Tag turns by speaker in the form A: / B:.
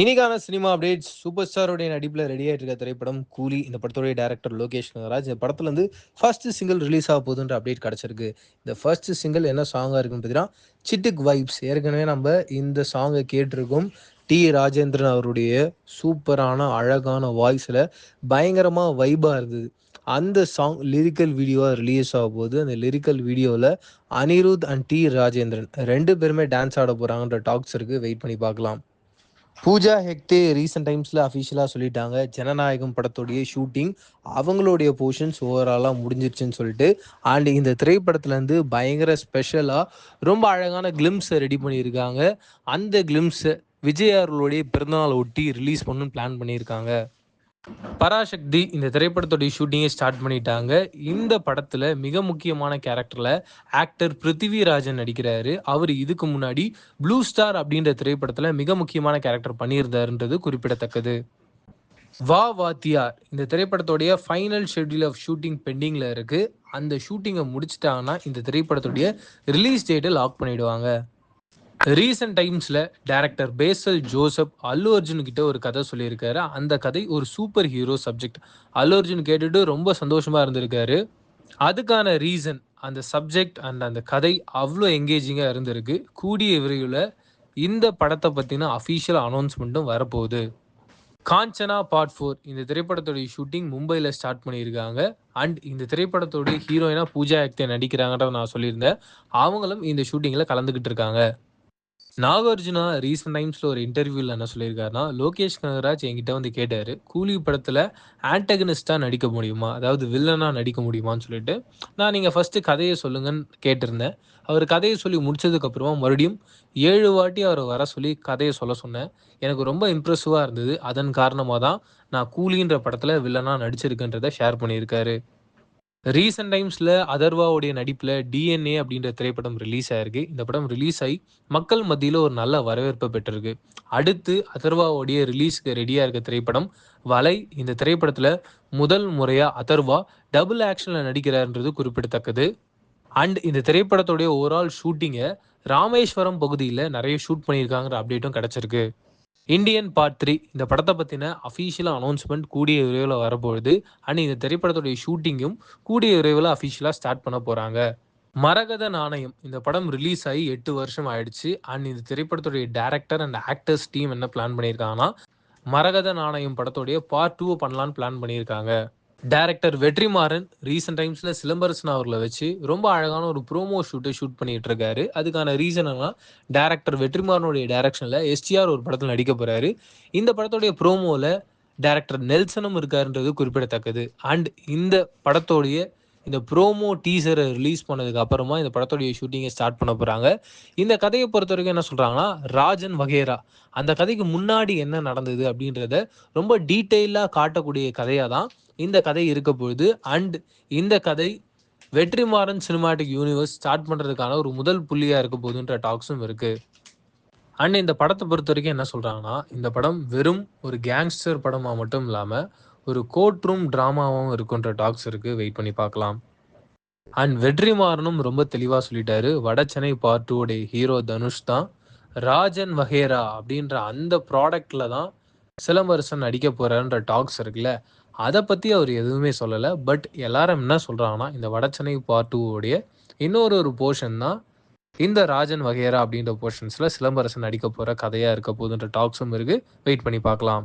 A: இன்னைக்கான cinema updates super ஸ்டாரோடைய நடிப்பில் ரெடி ஆகிட்டு இருக்க திரைப்படம் கூலி இந்த படத்தோடைய டேரக்டர் லோகேஷ் கனகராஜ் இந்த படத்துல இருந்து ஃபர்ஸ்ட் சிங்கிள் ரிலீஸ் ஆக போகுதுன்ற அப்டேட் கிடச்சிருக்கு. இந்த ஃபர்ஸ்ட் சிங்கிள் என்ன சாங்காக இருக்குன்னு பார்த்தீங்கன்னா சிட்டுக் வைப்ஸ் ஏற்கனவே நம்ம இந்த சாங்கை கேட்டிருக்கோம். டி. ராஜேந்திரன் அவருடைய சூப்பரான அழகான வாய்ஸில் பயங்கரமாக வைபாக இருந்தது. அந்த சாங் லிரிக்கல் வீடியோவாக ரிலீஸ் ஆக போகுது. அந்த லிரிக்கல் வீடியோவில் அனிருத் அண்ட் டி. ராஜேந்திரன் ரெண்டு பேருமே டான்ஸ் ஆட போகிறாங்கன்ற டாக்ஸ் இருக்குது வெயிட் பண்ணி பார்க்கலாம். பூஜா ஹெக்டே ரீசெண்ட் டைம்ஸில் அஃபிஷியலாக சொல்லிட்டாங்க. ஜனநாயகம் படத்துடைய ஷூட்டிங் அவங்களுடைய போர்ஷன்ஸ் ஓவராலாக முடிஞ்சிருச்சுன்னு சொல்லிட்டு. அண்ட் இந்த திரைப்படத்துலேருந்து பயங்கர ஸ்பெஷலாக ரொம்ப அழகான கிளிம்ஸை ரெடி பண்ணியிருக்காங்க. அந்த கிளிம்ஸை விஜய் அவர்களுடைய பிறந்தநாள் ஒட்டி ரிலீஸ் பண்ணணும்னு பிளான் பண்ணியிருக்காங்க. பராசக்தி இந்த திரைப்படத்துடைய ஷூட்டிங்கை ஸ்டார்ட் பண்ணிட்டாங்க. இந்த படத்துல மிக முக்கியமான கேரக்டர்ல ஆக்டர் பிருத்திவிராஜன் நடிக்கிறாரு. அவர் இதுக்கு முன்னாடி ப்ளூ ஸ்டார் அப்படின்ற திரைப்படத்துல மிக முக்கியமான கேரக்டர் பண்ணியிருந்தாருன்றது குறிப்பிடத்தக்கது. வா வாத்தியார் இந்த திரைப்படத்துடைய ஃபைனல் ஷெட்யூல் ஆஃப் ஷூட்டிங் பெண்டிங்கில் இருக்கு. அந்த ஷூட்டிங்கை முடிச்சிட்டாங்கன்னா இந்த திரைப்படத்துடைய ரிலீஸ் டேட்டை லாக் பண்ணிடுவாங்க. ரீசெண்ட் டைம்ஸில் டேரக்டர் பேசல் ஜோசப் அல்லு அர்ஜுன் கிட்ட ஒரு கதை சொல்லியிருக்காரு. அந்த கதை ஒரு super hero subject Allu Arjun கேட்டுட்டு ரொம்ப சந்தோஷமா இருந்திருக்காரு. அதுக்கான ரீசன் அந்த சப்ஜெக்ட் அண்ட் அந்த கதை அவ்வளோ எங்கேஜிங்காக இருந்திருக்கு. கூடிய விரைவில் இந்த படத்தை பற்றின அஃபீஷியல் அனௌன்ஸ்மெண்ட்டும் வரப்போகுது. காஞ்சனா பார்ட் ஃபோர் இந்த திரைப்படத்துடைய ஷூட்டிங் மும்பையில் ஸ்டார்ட் பண்ணியிருக்காங்க. அண்ட் இந்த திரைப்படத்துடைய ஹீரோயினாக பூஜா ஆக்டே நடிக்கிறாங்கன்றத நான் சொல்லியிருந்தேன். அவங்களும் இந்த ஷூட்டிங்கில் கலந்துக்கிட்டு இருக்காங்க. நாகார்ஜுனா ரீசெண்ட் டைம்ஸில் ஒரு இன்டர்வியூவில் என்ன சொல்லியிருக்காருன்னா லோகேஷ் கனகராஜ் என்கிட்ட வந்து கேட்டார் கூலி படத்தில் ஆன்டகனிஸ்டாக நடிக்க முடியுமா? அதாவது வில்லனாக நடிக்க முடியுமான்னு சொல்லிட்டு. நான் நீங்கள் ஃபஸ்ட்டு கதையை சொல்லுங்கன்னு கேட்டிருந்தேன். அவர் கதையை சொல்லி முடிச்சதுக்கப்புறமா மறுபடியும் ஏழு வாட்டி அவரை வர சொல்லி கதையை சொல்ல சொன்னேன். எனக்கு ரொம்ப இம்ப்ரெசிவாக இருந்தது. அதன் காரணமாக தான் நான் கூலின்ற படத்தில் வில்லனாக நடிச்சிருக்கேன்றதை ஷேர் பண்ணியிருக்காரு. ரீசெண்ட் டைம்ஸில் அதர்வாவுடைய நடிப்பில் டிஎன்ஏ அப்படின்ற திரைப்படம் ரிலீஸ் ஆயிருக்கு. இந்த படம் ரிலீஸ் ஆகி மக்கள் மத்தியில் ஒரு நல்ல வரவேற்பை பெற்றிருக்கு. அடுத்து அதர்வாவுடைய ரிலீஸ்க்கு ரெடியாக இருக்க திரைப்படம் வலை. இந்த திரைப்படத்தில் முதல் முறையாக அதர்வா டபுள் ஆக்ஷனில் நடிக்கிறார்ன்றது குறிப்பிடத்தக்கது. அண்ட் இந்த திரைப்படத்துடைய ஓவரால் ஷூட்டிங்கை ராமேஸ்வரம் பகுதியில் நிறைய ஷூட் பண்ணியிருக்காங்கிற அப்டேட்டும் கிடச்சிருக்கு. Indian part three. இந்த படத்தை பற்றின அஃபீஷியலாக அனௌன்ஸ்மெண்ட் கூடிய விரைவில் வரப்போகுது. அண்ட் இந்த திரைப்படத்துடைய ஷூட்டிங்கும் கூடிய விரைவில் அஃபீஷியலாக ஸ்டார்ட் பண்ண போகிறாங்க மரகத நாணயம். இந்த படம் ரிலீஸ் ஆகி எட்டு வருஷம் ஆயிடுச்சு. அண்ட் இந்த திரைப்படத்துடைய டேரக்டர் அண்ட் ஆக்டர்ஸ் டீம் என்ன பிளான் பண்ணியிருக்காங்கன்னா மரகத நாணயம் படத்துடைய பார்ட் டூவை பண்ணலான்னு பிளான் பண்ணியிருக்காங்க. டேரக்டர் வெற்றிமாறன் ரீசெண்ட் டைம்ஸில் சிலம்பரசன் அவர்களை வச்சு ரொம்ப அழகான ஒரு ப்ரோமோ ஷூட்டை ஷூட் பண்ணிட்டு இருக்காரு. அதுக்கான ரீசன் என்ன டேரக்டர் வெற்றிமாறனுடைய டேரக்ஷனில் எஸ்டிஆர் ஒரு படத்தில் நடிக்க போறாரு. இந்த படத்துடைய ப்ரோமோவில் டேரக்டர் நெல்சனும் இருக்காருன்றது குறிப்பிடத்தக்கது. அண்ட் இந்த படத்தோடைய இந்த ப்ரோமோ டீசரை ரிலீஸ் பண்ணதுக்கு அப்புறமா இந்த படத்துடைய ஷூட்டிங்கை ஸ்டார்ட் பண்ண போகிறாங்க இந்த கதையை பொறுத்த வரைக்கும் என்ன சொல்கிறாங்கன்னா ராஜன் வகேரா. அந்த கதைக்கு முன்னாடி என்ன நடந்தது அப்படின்றத ரொம்ப டீட்டெயிலாக காட்டக்கூடிய கதையாக தான் இந்த கதை இருக்க பொழுது அண்ட் இந்த கதை வெற்றிமாறன் சினிமாட்டிக் யூனிவர்ஸ் ஸ்டார்ட் பண்ணுறதுக்கான ஒரு முதல் புள்ளியாக இருக்க போகுதுன்ற டாக்ஸும் இருக்குது அண்ட் இந்த படத்தை பொறுத்த வரைக்கும் என்ன சொல்கிறாங்கன்னா இந்த படம் வெறும் ஒரு கேங்ஸ்டர் படமாக மட்டும் இல்லாமல் ஒரு கோர்ட் ரூம் ட்ராமாவும் இருக்குன்ற டாக்ஸ் இருக்குது வெயிட் பண்ணி பார்க்கலாம். அண்ட் வெற்றிமாறனும் ரொம்ப தெளிவாக சொல்லிட்டாரு. வட சென்னை பார்ட் டூடைய ஹீரோ தனுஷ் தான். ராஜன் வகேரா அப்படின்ற அந்த ப்ராடக்டில் தான் சிலம்பரசன் அடிக்க போகிறான்ற டாக்ஸ் இருக்குல்ல அதை பற்றி அவர் எதுவுமே சொல்லலை. பட் எல்லாரும் என்ன சொல்கிறாங்கன்னா இந்த வடச்சென்னை பார்ட் டூவோடைய இன்னொரு ஒரு போர்ஷன் தான் இந்த ராஜன் வகையரா அப்படின்ற போர்ஷன்ஸில் சிலம்பரசன் நடிக்க போகிற கதையாக இருக்க போகுதுன்ற டாக்ஸும் இருக்குது வெயிட் பண்ணி பார்க்கலாம்.